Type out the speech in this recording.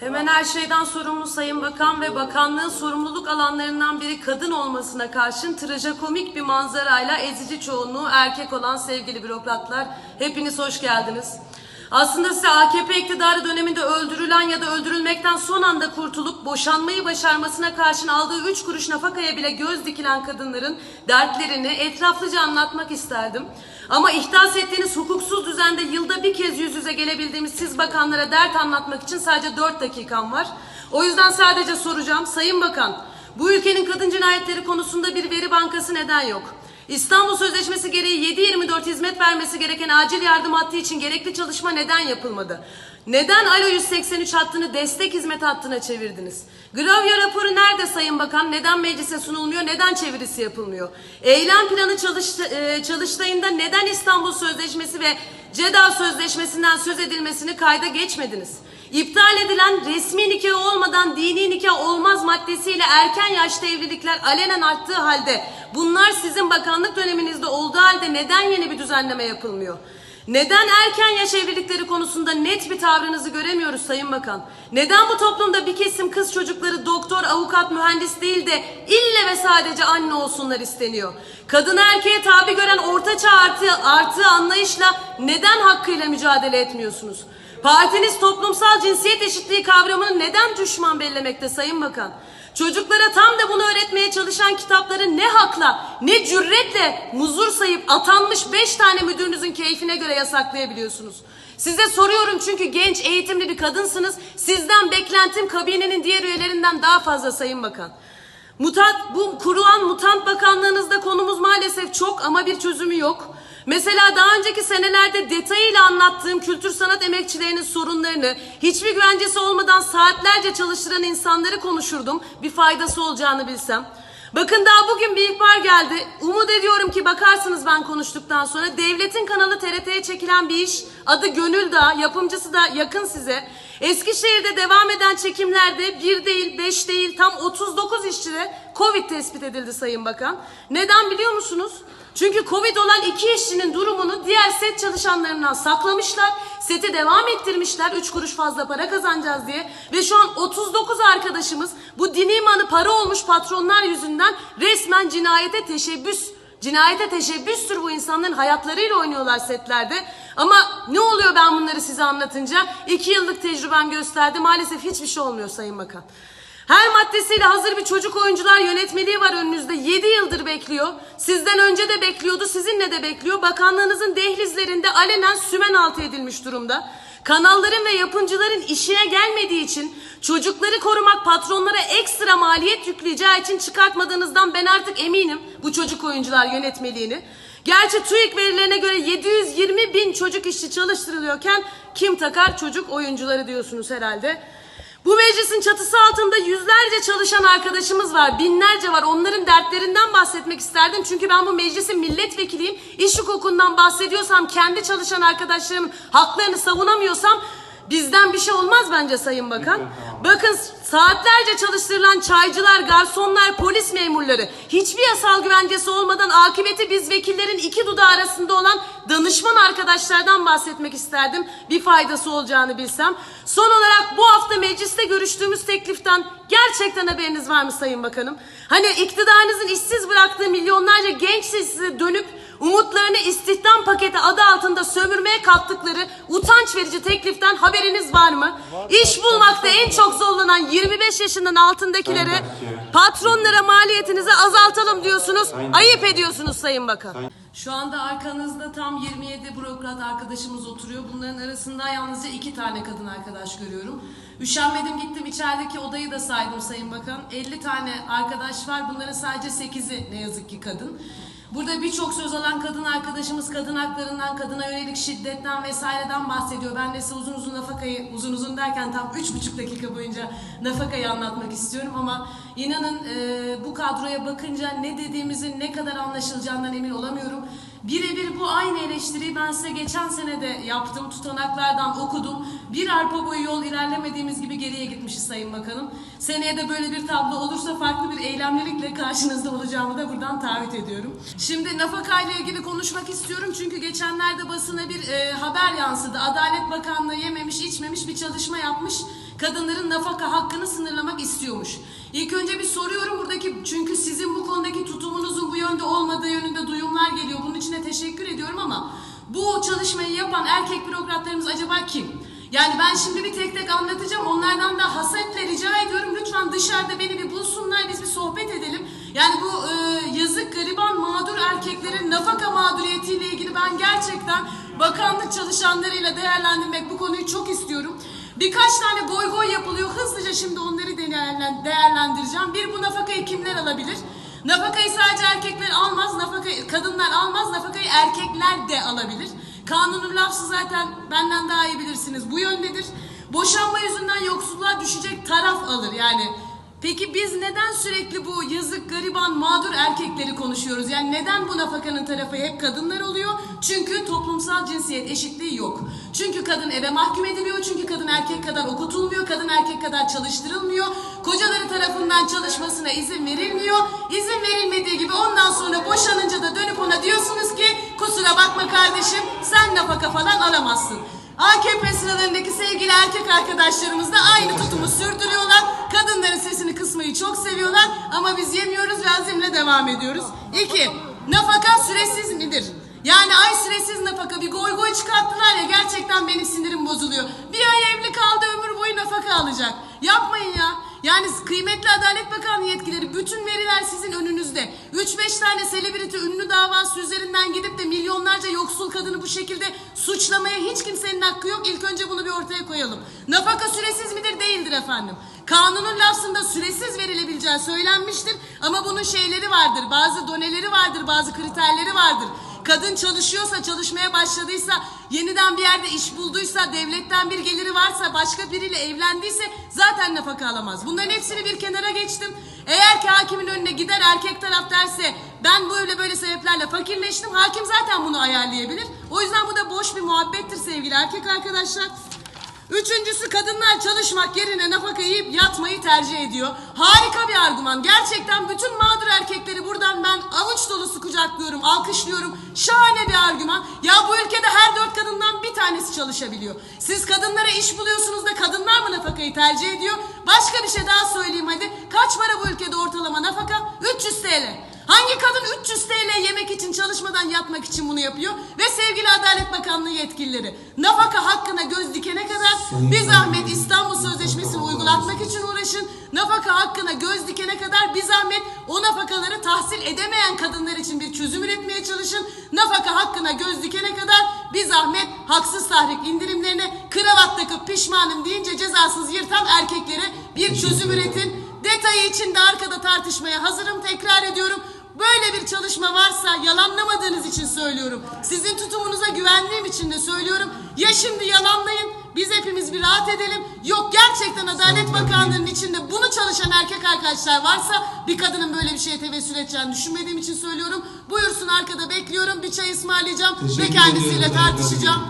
Hemen her şeyden sorumlu Sayın Bakan ve bakanlığın sorumluluk alanlarından biri kadın olmasına karşın trajikomik bir manzarayla ezici çoğunluğu erkek olan sevgili bürokratlar hepiniz hoş geldiniz. Aslında size AKP iktidarı döneminde öldürülen ya da öldürülmekten son anda kurtulup boşanmayı başarmasına karşın aldığı üç kuruş nafakaya bile göz dikilen kadınların dertlerini etraflıca anlatmak isterdim. Ama ihdas ettiğiniz hukuksuz düzende yılda bir kez yüz yüze gelebildiğimiz siz bakanlara dert anlatmak için sadece 4 dakikam var. O yüzden sadece soracağım. Sayın Bakan, bu ülkenin kadın cinayetleri konusunda bir veri bankası neden yok? İstanbul Sözleşmesi gereği 7-24 hizmet vermesi gereken acil yardım hattı için gerekli çalışma neden yapılmadı? Neden Alo 183 hattını destek hizmet hattına çevirdiniz? Gravya raporu nerede Sayın Bakan? Neden meclise sunulmuyor? Neden çevirisi yapılmıyor? Eylem planı çalıştı, e, çalıştayında neden İstanbul Sözleşmesi ve CEDAW Sözleşmesi'nden söz edilmesini kayda geçmediniz? İptal edilen resmi nikah olmadan dini nikah olmaz maddesiyle erken yaşta evlilikler alenen arttığı halde bunlar sizin bakanlık döneminizde olduğu halde neden yeni bir düzenleme yapılmıyor? Neden erken yaş evlilikleri konusunda net bir tavrınızı göremiyoruz Sayın Bakan? Neden bu toplumda bir kesim kız çocukları doktor, avukat, mühendis değil de ille ve sadece anne olsunlar isteniyor? Kadını erkeğe tabi gören ortaçağ artı, artı anlayışla neden hakkıyla mücadele etmiyorsunuz? Partiniz toplumsal cinsiyet eşitliği kavramını neden düşman bellemekte Sayın Bakan? Çocuklara tam da bunu öğretmeye çalışan kitapları ne hakla, ne cüretle muzur sayıp atanmış beş tane müdürünüzün keyfine göre yasaklayabiliyorsunuz? Size soruyorum çünkü genç, eğitimli bir kadınsınız. Sizden beklentim kabinenin diğer üyelerinden daha fazla Sayın Bakan. Mutant, bu kurulan mutant bakanlığınızda konumuz maalesef çok ama bir çözümü yok. Mesela daha önceki senelerde detayıyla anlattığım kültür sanat emekçilerinin sorunlarını hiçbir güvencesi olmadan saatlerce çalıştıran insanları konuşurdum. Bir faydası olacağını bilsem. Bakın daha bugün bir ihbar geldi. Umut ediyorum ki bakarsınız ben konuştuktan sonra. Devletin kanalı TRT'ye çekilen bir iş. Adı Gönül Dağı. Yapımcısı da yakın size. Eskişehir'de devam eden çekimlerde bir değil, beş değil, tam 39 işçide Covid tespit edildi Sayın Bakan. Neden biliyor musunuz? Çünkü Covid olan iki işçinin durumunu diğer set çalışanlarından saklamışlar. Seti devam ettirmişler 3 kuruş fazla para kazanacağız diye. Ve şu an 39 arkadaşımız bu dini manı para olmuş patronlar yüzünden resmen cinayete teşebbüs Cinayete teşebbüstür bu insanların hayatlarıyla oynuyorlar setlerde. Ama ne oluyor ben bunları size anlatınca? İki yıllık tecrübem gösterdi. Maalesef hiçbir şey olmuyor Sayın Bakan. Her maddesiyle hazır bir çocuk oyuncular yönetmeliği var önünüzde. 7 yıldır bekliyor. Sizden önce de bekliyordu, sizinle de bekliyor. Bakanlığınızın dehlizlerinde alenen sümen altı edilmiş durumda. Kanalların ve yapımcıların işine gelmediği için çocukları korumak patronlara ekstra maliyet yükleyeceği için çıkartmadığınızdan ben artık eminim bu çocuk oyuncular yönetmeliğini. Gerçi TÜİK verilerine göre 720 bin çocuk işçi çalıştırılıyorken kim takar çocuk oyuncuları diyorsunuz herhalde. Bu meclisin çatısı altında yüzlerce çalışan arkadaşımız var, binlerce var. Onların dertlerinden bahsetmek isterdim. Çünkü ben bu meclisin milletvekiliyim. İş hukukundan bahsediyorsam, kendi çalışan arkadaşlarımın haklarını savunamıyorsam bizden bir şey olmaz bence Sayın Bakan. Bakın saatlerce çalıştırılan çaycılar, garsonlar, polis memurları hiçbir yasal güvencesi olmadan akıbeti biz vekillerin iki dudağı arasında olan danışman arkadaşlardan bahsetmek isterdim. Bir faydası olacağını bilsem. Son olarak bu hafta mecliste görüştüğümüz tekliften gerçekten haberiniz var mı Sayın Bakanım? Hani iktidarınızın işsiz bıraktığı milyonlarca genç size dönüp umutlarını istihdam paketi adı altında sömürmeye kalktıkları utanç verici tekliften haberiniz var mı? İş bulmakta en çok zorlanan 25 yaşından altındakilere patronlara maliyetinizi azaltalım diyorsunuz. Ayıp ediyorsunuz Sayın Bakan. Şu anda arkanızda tam 27 bürokrat arkadaşımız oturuyor. Bunların arasında yalnızca iki tane kadın arkadaş görüyorum. Üşenmedim gittim içerideki odayı da saydım Sayın Bakan. 50 tane arkadaş var. Bunların sadece 8'i ne yazık ki kadın. Burada birçok söz alan kadın arkadaşımız kadın haklarından, kadına yönelik şiddetten vesaireden bahsediyor. Ben de size uzun uzun nafakayı, uzun uzun derken tam üç buçuk dakika boyunca nafakayı anlatmak istiyorum ama inanın e, bu kadroya bakınca ne dediğimizin ne kadar anlaşılacağından emin olamıyorum. Birebir bu aynı eleştiriyi ben size geçen sene de yaptım. Tutanaklardan okudum. Bir arpa boyu yol ilerlemediğimiz gibi geriye gitmişiz Sayın Bakanım. Seneye de böyle bir tablo olursa farklı bir eylemlilikle karşınızda olacağımı da buradan taahhüt ediyorum. Şimdi nafaka ile ilgili konuşmak istiyorum çünkü geçenlerde basına bir e, haber yansıdı. Adalet Bakanlığı yememiş içmemiş bir çalışma yapmış. kadınların nafaka hakkını sınırlamak istiyormuş. İlk önce bir soruyorum buradaki çünkü sizin bu konudaki tutumunuzun bu yönde olmadığı yönünde duyumlar geliyor. Bunun için de teşekkür ediyorum ama bu çalışmayı yapan erkek bürokratlarımız acaba kim? Yani ben şimdi bir tek tek anlatacağım. Onlardan da hasetle rica ediyorum. Lütfen dışarıda beni bir bulsunlar. Biz bir sohbet edelim. Yani bu e, yazık gariban mağdur erkeklerin nafaka mağduriyetiyle ilgili ben gerçekten bakanlık çalışanlarıyla değerlendirmek bu konuyu çok istiyorum. Birkaç tane goy goy yapılıyor. Hızlıca şimdi onları değerlen- değerlendireceğim. Bir bu nafakayı kimler alabilir? Nafakayı sadece erkekler almaz, nafakayı kadınlar almaz, nafakayı erkekler de alabilir. Kanunun lafzı zaten benden daha iyi bilirsiniz. Bu yöndedir. Boşanma yüzünden yoksulluğa düşecek taraf alır yani. Peki biz neden sürekli bu yazık, gariban, mağdur erkekleri konuşuyoruz? Yani neden bu nafakanın tarafı hep kadınlar oluyor? Çünkü toplumsal cinsiyet eşitliği yok. Çünkü kadın eve mahkum ediliyor, çünkü kadın erkek kadar okutulmuyor, kadın erkek kadar çalıştırılmıyor. Kocaları tarafından çalışmasına izin verilmiyor. İzin verilmediği gibi ondan sonra boşanınca da dönüp ona diyorsunuz ki kusura bakma kardeşim sen nafaka falan alamazsın. AKP sıralarındaki sevgili erkek arkadaşlarımız da aynı tutumu sürdürüyorlar. Kadınların sesini kısmayı çok seviyorlar ama biz yemiyoruz ve azimle devam ediyoruz. İki, nafaka süresiz midir? Yani ay süresiz nafaka bir goy goy çıkarttılar ya gerçekten benim sinirim bozuluyor. Bir ay evli kaldı ömür boyu nafaka alacak. Yapmayın ya. Yani kıymetli Adalet Bakanlığı yetkileri bütün veriler sizin önünüzde. 3-5 tane selebriti ünlü davası üzerinden gidip de milyonlarca yoksul kadını bu şekilde suçlamaya hiç kimsenin hakkı yok. İlk önce bunu bir ortaya koyalım. Nafaka süresiz midir? Değildir efendim. Kanunun lafzında süresiz verilebileceği söylenmiştir. Ama bunun şeyleri vardır. Bazı doneleri vardır, bazı kriterleri vardır. Kadın çalışıyorsa, çalışmaya başladıysa, yeniden bir yerde iş bulduysa, devletten bir geliri varsa, başka biriyle evlendiyse zaten nafaka alamaz. Bunların hepsini bir kenara geçtim. Eğer ki hakimin önüne gider erkek taraf derse ben böyle böyle sebeplerle fakirleştim, hakim zaten bunu ayarlayabilir. O yüzden bu da boş bir muhabbettir sevgili erkek arkadaşlar. Üçüncüsü kadınlar çalışmak yerine nafaka yiyip yatmayı tercih ediyor. Harika bir argüman. Gerçekten bütün mağdur erkekleri buradan ben avuç dolusu kucaklıyorum, alkışlıyorum. Şahane bir argüman. Ya bu ülkede her dört kadından bir tanesi çalışabiliyor. Siz kadınlara iş buluyorsunuz da kadınlar mı nafakayı tercih ediyor? Başka bir şey daha söyleyeyim hadi. Kaç para bu ülkede ortalama nafaka? 300 TL. Hangi kadın 300 TL yemek için çalışmadan yatmak için bunu yapıyor? Ve sevgili Adalet Bakanlığı yetkilileri nafaka hakkına göz dikene kadar bir zahmet İstanbul Sözleşmesi'ni uygulatmak için uğraşın. Nafaka hakkına göz dikene kadar bir zahmet o nafakaları tahsil edemeyen kadınlar için bir çözüm üretmeye çalışın. Nafaka hakkına göz dikene kadar bir zahmet haksız tahrik indirimlerine kravat takıp pişmanım deyince cezasız yırtan erkeklere bir çözüm üretin. Detayı için de arkada tartışmaya hazırım. Tekrar ediyorum. Böyle bir çalışma varsa yalanlamadığınız için söylüyorum. Sizin tutumunuza güvendiğim için de söylüyorum. Ya şimdi yalanlayın biz hepimiz bir rahat edelim. Yok gerçekten Adalet Bakanlığı'nın içinde bunu çalışan erkek arkadaşlar varsa bir kadının böyle bir şeye tevessül edeceğini düşünmediğim için söylüyorum. Buyursun arkada bekliyorum. Bir çay ısmarlayacağım ve Teşekkür kendisiyle ediyorum. tartışacağım.